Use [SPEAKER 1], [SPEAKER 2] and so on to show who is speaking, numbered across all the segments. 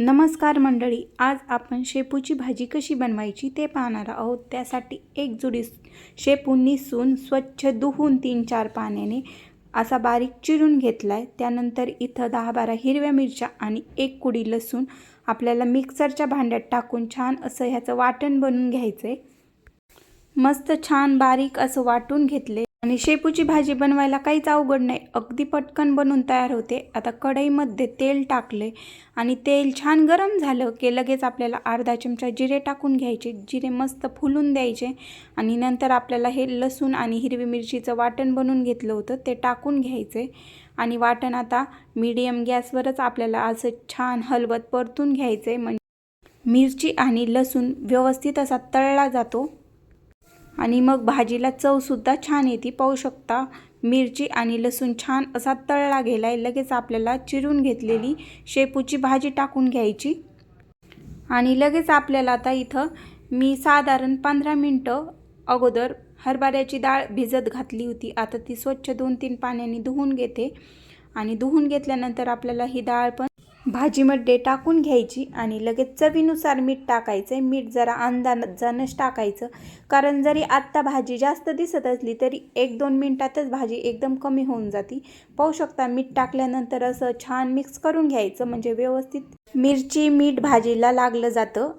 [SPEAKER 1] नमस्कार मंडळी आज आपण शेपूची भाजी कशी बनवायची ते पाहणार आहोत. त्यासाठी एक जुडी शेपू निसून स्वच्छ धुवून तीन चार पाण्याने असा बारीक चिरून घेतला आहे त्यानंतर इथं दहा बारा हिरव्या मिरच्या आणि एक कुडी लसूण आपल्याला मिक्सरच्या भांड्यात टाकून छान असं ह्याचं वाटण बनवून घ्यायचं आहे मस्त छान बारीक असं वाटून घेतले आणि शेपूची भाजी बनवायला काहीच अवघड नाही. अगदी पटकन बनवून तयार होते. आता कढईमध्ये तेल टाकले आणि तेल छान गरम झालं की लगेच आपल्याला अर्धा चमचा जिरे टाकून घ्यायचे. जिरे मस्त फुलून द्यायचे आणि नंतर आपल्याला हे लसूण आणि हिरवी मिरचीचं वाटण बनवून घेतलं होतं ते टाकून घ्यायचे. आणि वाटण आता मीडियम गॅसवरच आपल्याला असं छान हलवत परतून घ्यायचे. म्हणजे मिरची आणि लसूण व्यवस्थित असा तळला जातो. आणि मग भाजीला चवसुद्धा छान येते. पाहू शकता मिरची आणि लसूण छान असा तळला गेला आहे लगेच आपल्याला चिरून घेतलेली शेपूची भाजी टाकून घ्यायची. आणि लगेच आपल्याला आता इथं मी साधारण पंधरा मिनटं अगोदर हरभऱ्याची डाळ भिजत घातली होती. आता ती स्वच्छ दोन तीन पाण्याने धुवून घेते. आणि धुवून घेतल्यानंतर आपल्याला ही डाळ पण भाजीमध्ये टाकून घ्यायची आणि लगेच चवीनुसार मीठ टाकायचं. आहे मीठ जरा अंदाजानंच टाकायचं. कारण जरी आत्ता भाजी जास्त दिसत असली तरी एक दोन मिनटातच भाजी एकदम कमी होऊन जाते. पाहू शकता मीठ टाकल्यानंतर असं छान मिक्स करून घ्यायचं. म्हणजे व्यवस्थित मिरची मीठ भाजीला लागलं जातं.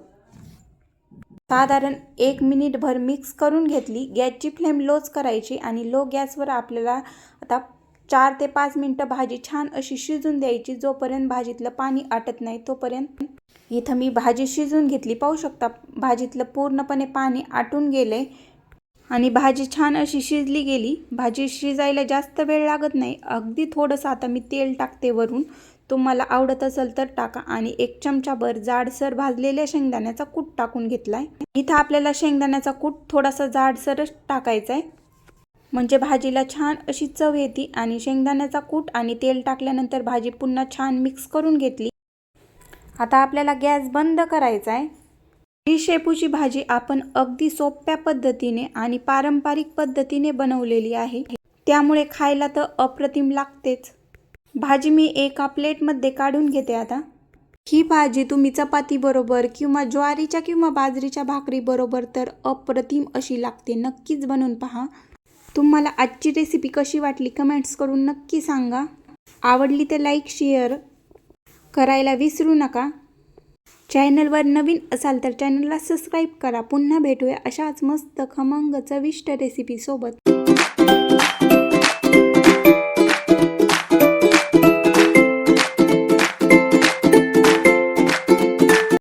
[SPEAKER 1] साधारण एक मिनिटभर मिक्स करून घेतली. गॅसची फ्लेम लोच करायची आणि लो गॅसवर आपल्याला आता चार ते पाच मिनटं भाजी छान अशी शिजून द्यायची. जोपर्यंत भाजीतलं पाणी आटत नाही तोपर्यंत इथं मी भाजी शिजून घेतली. पाहू शकता भाजीतलं पूर्णपणे पाणी आटून गेले आणि भाजी छान अशी शिजली गेली. भाजी शिजायला जास्त वेळ लागत नाही. अगदी थोडंसं आता मी तेल टाकते वरून. तुम्हाला आवडत असेल तर टाका आणि एक चमचाभर जाडसर भाजलेल्या शेंगदाण्याचा कूट टाकून घेतला आहे इथं आपल्याला शेंगदाण्याचा कूट थोडासा जाडसरच टाकायचा आहे म्हणजे भाजीला छान अशी चव येते आणि शेंगदाण्याचा कूट आणि तेल टाकल्यानंतर भाजी पुन्हा छान मिक्स करून घेतली. आता आपल्याला गॅस बंद करायचा आहे. ही शेपूची भाजी आपण अगदी सोप्या पद्धतीने आणि पारंपरिक पद्धतीने बनवलेली आहे. त्यामुळे खायला तर अप्रतिम लागतेच. भाजी मी एका प्लेटमध्ये काढून घेते आता. ही भाजी तुम्ही चपाती बरोबर किंवा ज्वारीच्या किंवा बाजरीच्या भाकरी बरोबर तर अप्रतिम अशी लागते. नक्कीच बनवून पहा. तुम्हाला आजची रेसिपी कशी वाटली कमेंट्स करून नक्की सांगा. आवडली तर लाईक शेअर करायला विसरू नका. चॅनलवर नवीन असाल तर चॅनलला सबस्क्राईब करा. पुन्हा भेटूया अशाच मस्त खमंग चविष्ट रेसिपीसोबत